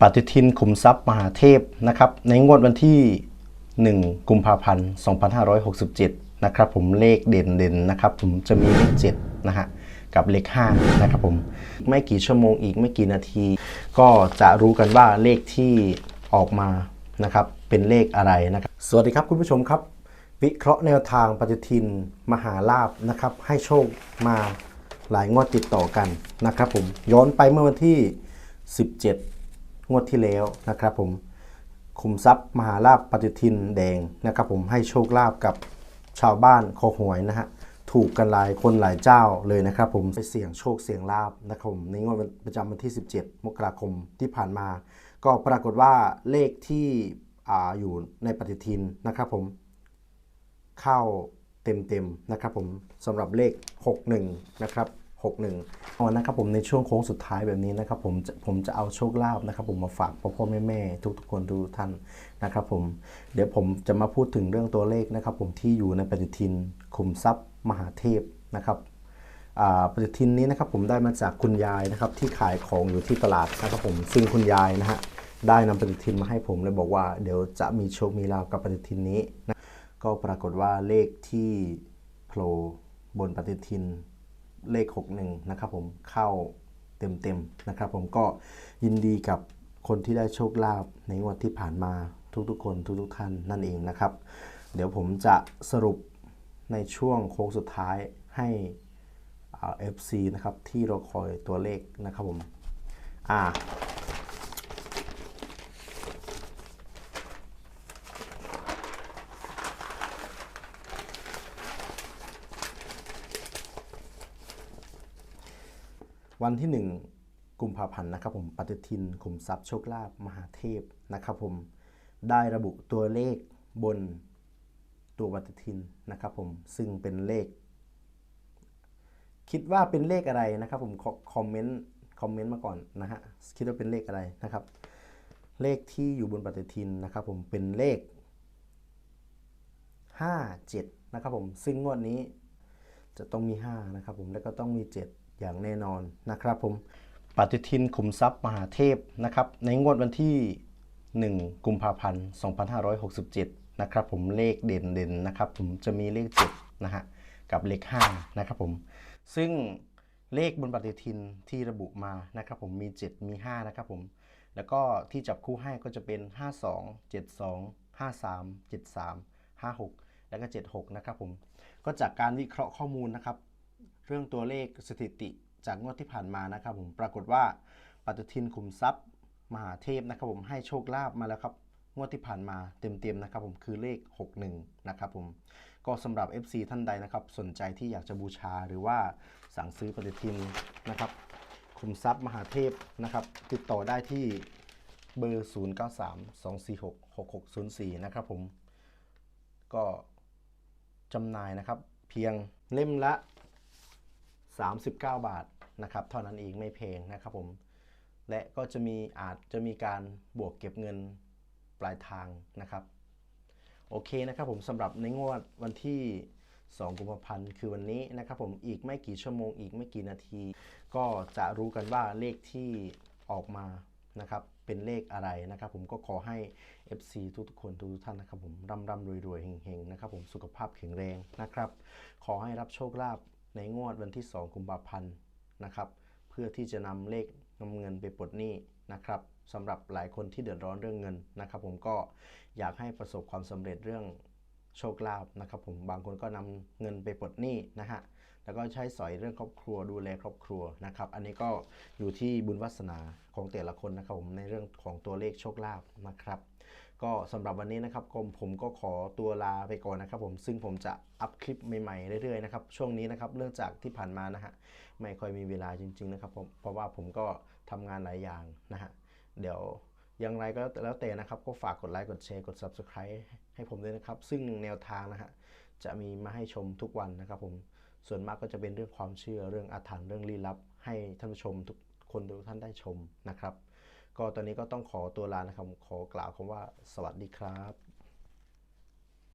ปฏิทินขุมทรัพย์มหาเทพนะครับในงวดวันที่ 1 กุมภาพันธ์ 2567 นะครับผมเลขเด่นเด่นๆนะครับผมจะมีเลข7นะฮะกับเลข5นะครับผมไม่กี่ชั่วโมงอีกไม่กี่นาที ก็จะรู้กันว่าเลขที่ออกมานะครับเป็นเลขอะไรนะครับสวัสดีครับคุณผู้ชมครับ วิเคราะห์แนวทางปฏิทินมหาลาบนะครับให้โชคมาหลายงวดติดต่อกันนะครับผมย้อนไปเมื่อวันที่ 17 งวดที่แล้วนะครับผมคุมทรัพย์มหาลาบปฏิทินแดงนะครับผมให้โชคลาภกับชาวบ้านคอหวยนะฮะถูกกันหลายคนหลายเจ้าเลยนะครับผมไปเสี่ยงโชคเสี่ยงลาบนะครับผมในงวดประจำวันที่ 17 มกราคมที่ผ่านมา ก็ปรากฏว่าเลขที่ออยู่ในปฏิทินนะครับผมเข้าเต็มๆนะครับผมสำหรับเลข 61 นะครับ 61เอานะครับผมในช่วงโค้งสุดท้ายแบบนี้นะครับผมผมจะเอาโชคลาภนะครับผมมาฝากพ่อพ่อแม่แม่ๆทุกคนทุกท่านนะครับผมเดี๋ยวผมจะมาพูดถึงเรื่องตัวเลขนะครับผมที่อยู่ในปฏิทินขุมทรัพย์มหาเทพนะครับปฏิทินนี้นะครับผมได้มาจากคุณยายนะครับที่ขายของอยู่ที่ตลาดนะครับผมซึ่งคุณยายนะฮะได้นำปฏิทินมาให้ผมเลยบอกว่าเดี๋ยวจะมีโชคมีลาภกับปฏิทินนี้นะก็ปรากฏว่าเลขที่โผล่บนปฏิทิน เลข 61 นะครับผมเข้าเต็มๆนะครับผมก็ยินดีกับคนที่ได้โชคลาภในงวดที่ผ่านมาทุกๆ คนทุกๆท่านนั่นเองนะครับ เดี๋ยวผมจะสรุปในช่วงโค้งสุดท้ายให้เอฟซีนะครับที่เราคอยตัวเลขนะครับผมอ่า วันที่ 1 กุมภาพันธ์นะครับผมปฏิทินขุมทรัพย์โชคลาภมหาเทพนะครับผมได้ระบุตัวเลขบนตัวปฏิทินนะครับผมซึ่งเป็นเลข คิดว่าเป็นเลขอะไรนะครับผมคอมเมนต์คอมเมนต์มาก่อนนะฮะคิดว่าเป็นเลขอะไรนะครับ เลขที่อยู่บนปฏิทินนะครับผมเป็นเลข 57นะครับผมซึ่งงวดนี้จะต้องมี 5 นะครับผมแล้วก็ต้องมี 7อย่างแน่นอนนะครับผมปฏิทินขุมทรัพย์มหาเทพนะครับในงวดวันที่ 1 กุมภาพันธ์ 2567 นะครับผมเลขเด่นเด่นนะครับผมจะมีเลข 7 นะฮะกับเลข 5 นะครับผม ซึ่งเลขบนปฏิทินที่ระบุมานะครับผมมี 7 มี 5 นะครับผม แล้วก็ที่จับคู่ให้ก็จะเป็น 52 72 53 73 56 แล้วก็ 76 นะครับผม ก็จากการวิเคราะห์ข้อมูลนะครับ เรื่องตัวเลขสถิติจากงวดที่ผ่านมานะครับผมปรากฏว่าปฏิทินขุมทรัพย์ มหาเทพนะครับผมให้โชคลาภมาแล้วครับงวดที่ผ่านมาเต็มๆนะครับผมคือเลข 61 นะครับผมก็สำหรับ FC ท่านใดนะครับ สนใจที่อยากจะบูชาหรือว่าสั่งซื้อปฏิทินนะครับคุมทรัพย์มหาเทพนะครับ ติดต่อได้ที่เบอร์ 0932466604 นะครับผม ก็จำหน่ายนะครับ เพียงเล่มละ 39 บาทนะครับเท่านั้นเองไม่แพงนะครับผม และก็จะมีอาจจะมีการบวกเก็บเงินปลายทางนะครับ โอเคนะครับผมสำหรับในงวดวันที่ 2 กุมภาพันธ์คือวันนี้นะครับผมอีกไม่กี่ชั่วโมงอีกไม่กี่นาที ก็จะรู้กันว่าเลขที่ออกมานะครับเป็นเลขอะไรนะครับ ผมก็ขอให้ FC ทุกๆคนทุกๆท่านนะครับ ผมร่ำร่ำรวยรวยๆเฮงๆนะครับ ผมสุขภาพแข็งแรงนะครับ ขอให้รับโชคลาภ ในงวดวันที่ 2 กุมภาพันธ์นะครับ เพื่อที่จะนำเลขนำเงินไปปลดหนี้นะครับสำหรับหลายคนที่เดือดร้อนเรื่องเงินนะครับ ผมก็อยากให้ประสบความสำเร็จเรื่อง โชคลาภนะครับผมบางคนก็นำเงินไปปลดหนี้นะฮะแล้วก็ใช้สอยเรื่องครอบครัวดูแลครอบครัวนะครับ อันนี้ก็อยู่ที่บุญวาสนาของแต่ละคนนะครับผมในเรื่องของตัวเลขโชคลาภนะครับ ก็สำหรับวันนี้นะครับผมผมก็ขอตัวลาไปก่อนนะครับ ผมซึ่งผมจะอัพคลิปใหม่ๆเรื่อยๆนะครับช่วงนี้นะครับเนื่องจากที่ผ่านมานะฮะไม่ค่อยมีเวลาจริง ๆ นะครับผมเพราะว่าผมก็ทำงานหลายอย่างนะฮะเดี๋ยว อย่างไรก็แล้วแต่นะครับ ก็ฝากกดไลค์กดแชร์กด Subscribe ให้ผมด้วยนะครับ ซึ่งแนวทางนะฮะจะมีมาให้ชมทุกวันนะครับผมส่วนมากก็จะเป็นเรื่องความเชื่อเรื่องอาถรรพ์เรื่องลี้ลับ ให้ท่านผู้ชมทุกคนทุกท่านได้ชมนะครับ ก็ตอนนี้ก็ต้องขอตัวลานะครับขอกล่าวคำว่าสวัสดีครับ